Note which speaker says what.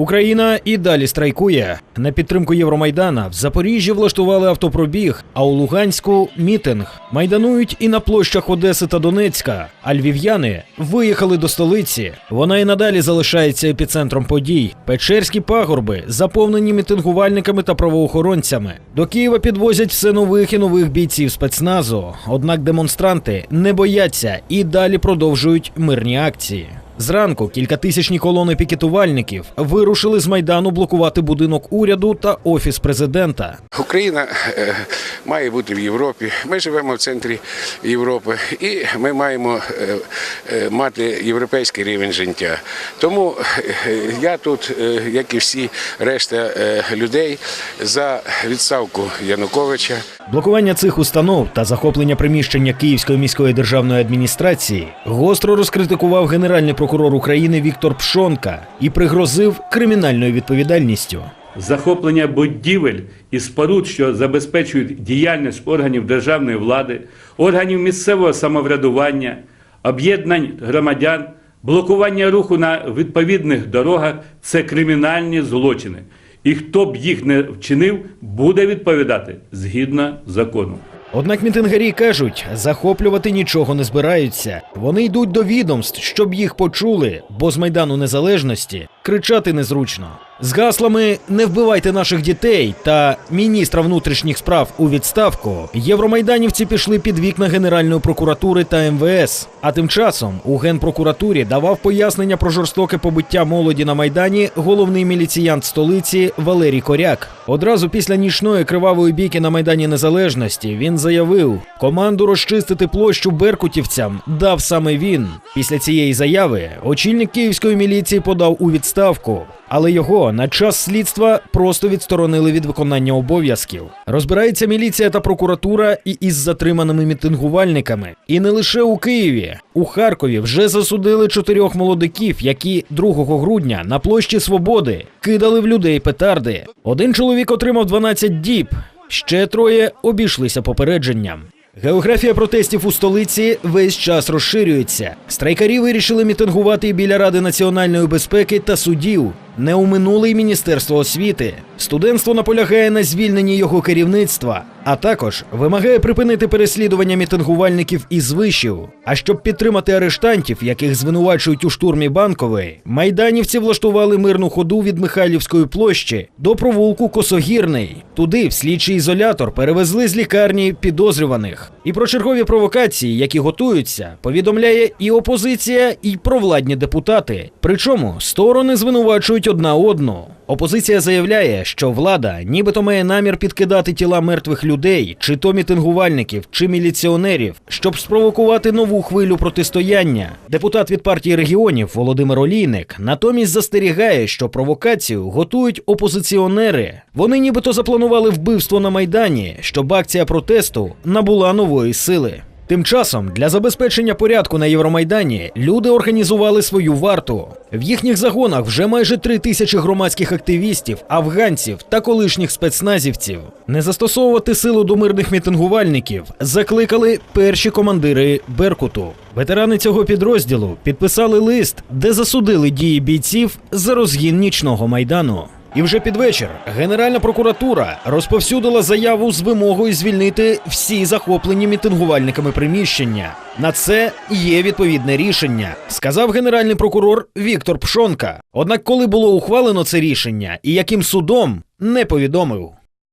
Speaker 1: Україна і далі страйкує. На підтримку Євромайдана в Запоріжжі влаштували автопробіг, а у Луганську мітинг. Майданують і на площах Одеси та Донецька. А львів'яни виїхали до столиці. Вона і надалі залишається епіцентром подій. Печерські пагорби заповнені мітингувальниками та правоохоронцями. До Києва підвозять все нових і нових бійців спецназу. Однак демонстранти не бояться і далі продовжують мирні акції. Зранку кількатисячні колони пікетувальників вирушили з майдану блокувати будинок уряду та офіс президента.
Speaker 2: Україна е, має бути в Європі. Ми живемо в центрі Європи, і ми маємо е, е, мати європейський рівень життя. Тому я тут, як і всі решта людей, за відставку Януковича.
Speaker 1: Блокування цих установ та захоплення приміщення Київської міської державної адміністрації гостро розкритикував генеральний прокурор України Віктор Пшонка і пригрозив кримінальною відповідальністю.
Speaker 3: захоплення будівель і споруд, що забезпечують діяльність органів державної влади, органів місцевого самоврядування, об'єднань громадян, блокування руху на відповідних дорогах це кримінальні злочини. І хто б їх не вчинив, буде відповідати згідно закону.
Speaker 1: Однак мітингарі кажуть, захоплювати нічого не збираються. Вони йдуть до відомств, щоб їх почули, бо з майдану незалежності кричати незручно. З гаслами не вбивайте наших дітей та міністра внутрішніх справ у відставку. Євромайданівці пішли під вікна Генеральної прокуратури та МВС. А тим часом у генпрокуратурі давав пояснення про жорстоке побиття молоді на майдані головний міліціянт столиці Валерій Коряк. Одразу після нічної кривавої бійки на майдані Незалежності він заявив, команду розчистити площу беркутівцям дав саме він. Після цієї заяви очільник київської міліції подав у відставку. Але його на час слідства просто відсторонили від виконання обов'язків. Розбирається міліція та прокуратура і із затриманими мітингувальниками. І не лише у Києві. У Харкові вже засудили чотирьох молодиків, які 2 грудня на площі Свободи кидали в людей петарди. Один чоловік отримав 12 діб, ще троє обійшлися попередженням. Географія протестів у столиці весь час розширюється. Страйкарі вирішили мітингувати біля Ради національної безпеки та судів. Не уминули й Міністерство освіти. Студентство наполягає на звільненні його керівництва, а також вимагає припинити переслідування мітингувальників із вишів. А щоб підтримати арештантів, яких звинувачують у штурмі банкової, майданівці влаштували мирну ходу від Михайлівської площі до провулку Косогірний. Туди в слідчий ізолятор перевезли з лікарні підозрюваних. І про чергові провокації, які готуються, повідомляє і опозиція, і провладні депутати. Причому сторони звинувачують одна одну. Опозиція заявляє, що влада нібито має намір підкидати тіла мертвих людей, чи то мітингувальників, чи міліціонерів, щоб спровокувати нову хвилю протистояння. Депутат від партії регіонів Володимир Олійник натомість застерігає, що провокацію готують опозиціонери. Вони нібито запланували вбивство на майдані, щоб акція протесту набула нової сили. Тим часом для забезпечення порядку на Євромайдані люди організували свою варту. В їхніх загонах вже майже три тисячі громадських активістів, афганців та колишніх спецназівців. Не застосовувати силу до мирних мітингувальників закликали перші командири Беркуту. Ветерани цього підрозділу підписали лист, де засудили дії бійців за розгін нічного майдану. І вже під вечір Генеральна прокуратура розповсюдила заяву з вимогою звільнити всі захоплені мітингувальниками приміщення. На це є відповідне рішення, сказав генеральний прокурор Віктор Пшонка. Однак, коли було ухвалено це рішення і яким судом, не повідомив.